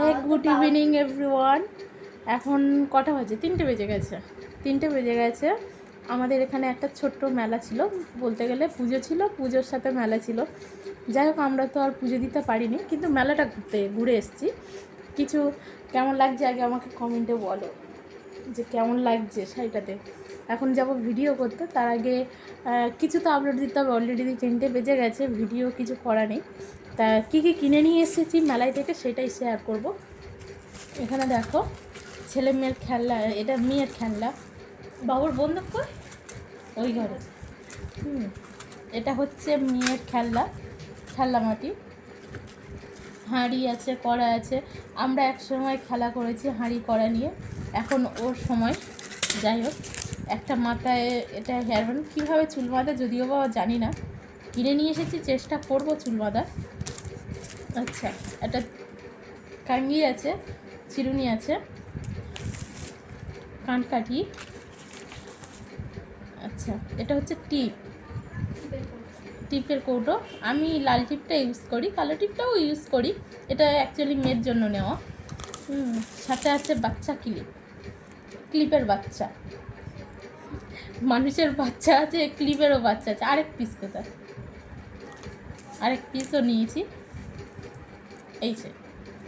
Good evening everyone এখন কটা বাজে? তিনটে বেজে গেছে। তিনটে বেজে গেছে। আমাদের এখানে একটা ছোট্ট মেলা ছিল। বলতে গেলে পুজো ছিল, পুজোর সাথে মেলা ছিল। যাই হোক, আমরা তো আর পুজো দিতে পারিনি, কিন্তু মেলাটা ঘুরতে, ঘুরে এসেছি। কিছু কেমন লাগছে আগে আমাকে কমেন্টে বলো। যে কেমন লাগছে শাড়িটাতে। এখন যাব ভিডিও করতে, তার আগে কিছু তো আপলোড দিতে হবে অলরেডি তিনটে বেজে গেছে ভিডিও কিছু করা নেই। তা কী কী কিনে নিয়ে এসেছি মেলায় থেকে সেটাই শেয়ার করব। এখানে দেখো, ছেলে মেয়ের খেলনা, এটা মেয়ের খেলনা। বাবুর বন্ধুক কই? ওই ঘরে। হুম, এটা হচ্ছে মেয়ের খেলনা খেলনা মাটি হাঁড়ি আছে, কড়া আছে। আমরা এক সময় খেলা করেছি হাঁড়ি, কড়া নিয়ে। এখন ওর সময়। যাই হোক, একটা মাথায় এটা হেয়ার ব্যান্ড কীভাবে চুল বাঁধে যদিও বা জানি না। কিনে নিয়ে এসেছি, চেষ্টা করব চুল বাঁধার। আচ্ছা একটা কাঙ্গি আছে, চিরুনি আছে। কানকাঠি। আচ্ছা এটা হচ্ছে টিপ। টিপের কৌটো। আমি লাল টিপটা ইউজ করি কালো টিপটাও ইউজ করি। এটা অ্যাকচুয়ালি মেয়ের জন্য নেওয়া। হুম সাথে আছে বাচ্চা ক্লিপ ক্লিপের বাচ্চা। মানুষের বাচ্চা আছে ক্লিপেরও বাচ্চা আছে। আরেক পিস কোথায়? আরেক পিসও নিয়েছি। এই যে।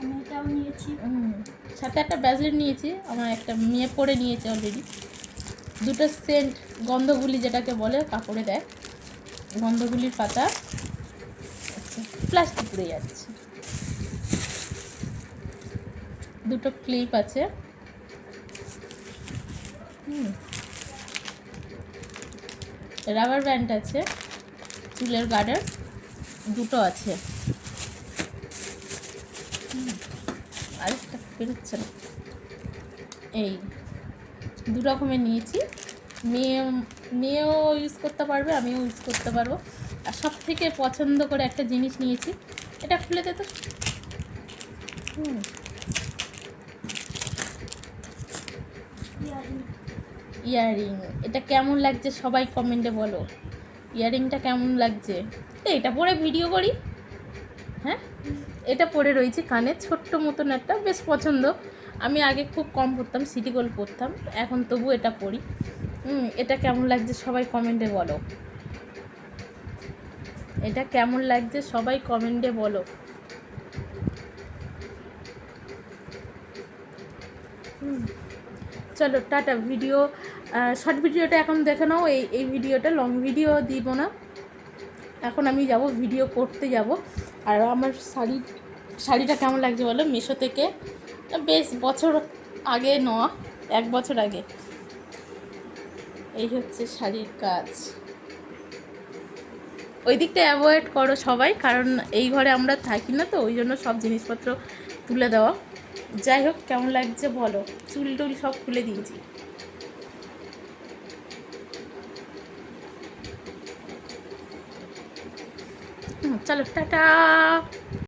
আমি এটাও নিয়েছি। হুম, সাথে একটা ব্যাজলেট নিয়েছি। আমার একটা মেয়ে পরে নিয়েছে অলরেডি দুটো সেন্ট গন্ধগুলি যেটাকে বলে কাপড়ে দেয়। গন্ধগুলির পাতা আচ্ছা প্লাস্টিক পুড়ে যাচ্ছে। দুটো ক্লিপ আছে। রাবার ব্যান্ড আছে, চুলের গার্ডার দুটো আছে। আরেকটা বেরোচ্ছে না। এই, দু রকমের নিয়েছি। মেয়ে, মেয়েও ইউজ করতে পারবে, আমিও ইউজ করতে পারব। আর সব থেকে পছন্দ করে একটা জিনিস নিয়েছি, এটা খুলে দে তো। হুম। ইয়াররিং এটা কেমন লাগছে সবাই কমেন্টে বলো। ইয়াররিংটা কেমন লাগছে? এটা পরে ভিডিও করি। হ্যাঁ? এটা পরে রয়েছে কানে, ছোট্ট মতন একটা, বেশ পছন্দ। আমি আগে খুব কম পরতাম সিটি গোল্ড পরতাম এখন তবু এটা হুম এটা কেমন লাগছে সবাই কমেন্টে বলো। এটা কেমন লাগছে সবাই কমেন্টে বলো। চলো, টাটা ভিডিও শর্ট ভিডিওটা এখন দেখে নাও, এই এই ভিডিওটা লং ভিডিও দিব না। এখন আমি যাব ভিডিও করতে যাব। আর আমার শাড়ি, শাড়িটা কেমন লাগছে বলো, মিশো থেকে? বেশ, বছর আগে নেওয়া, এক বছর আগে। এই হচ্ছে শাড়ির কাজ। ওই দিকটা অ্যাভয়েড করো সবাই, কারণ এই ঘরে আমরা থাকি না তো, ওই জন্য সব জিনিসপত্র তুলে দেওয়া। যাই হোক, কেমন লাগছে বলো? চুল টুল সব খুলে দিয়েছি। চলো, টাটা!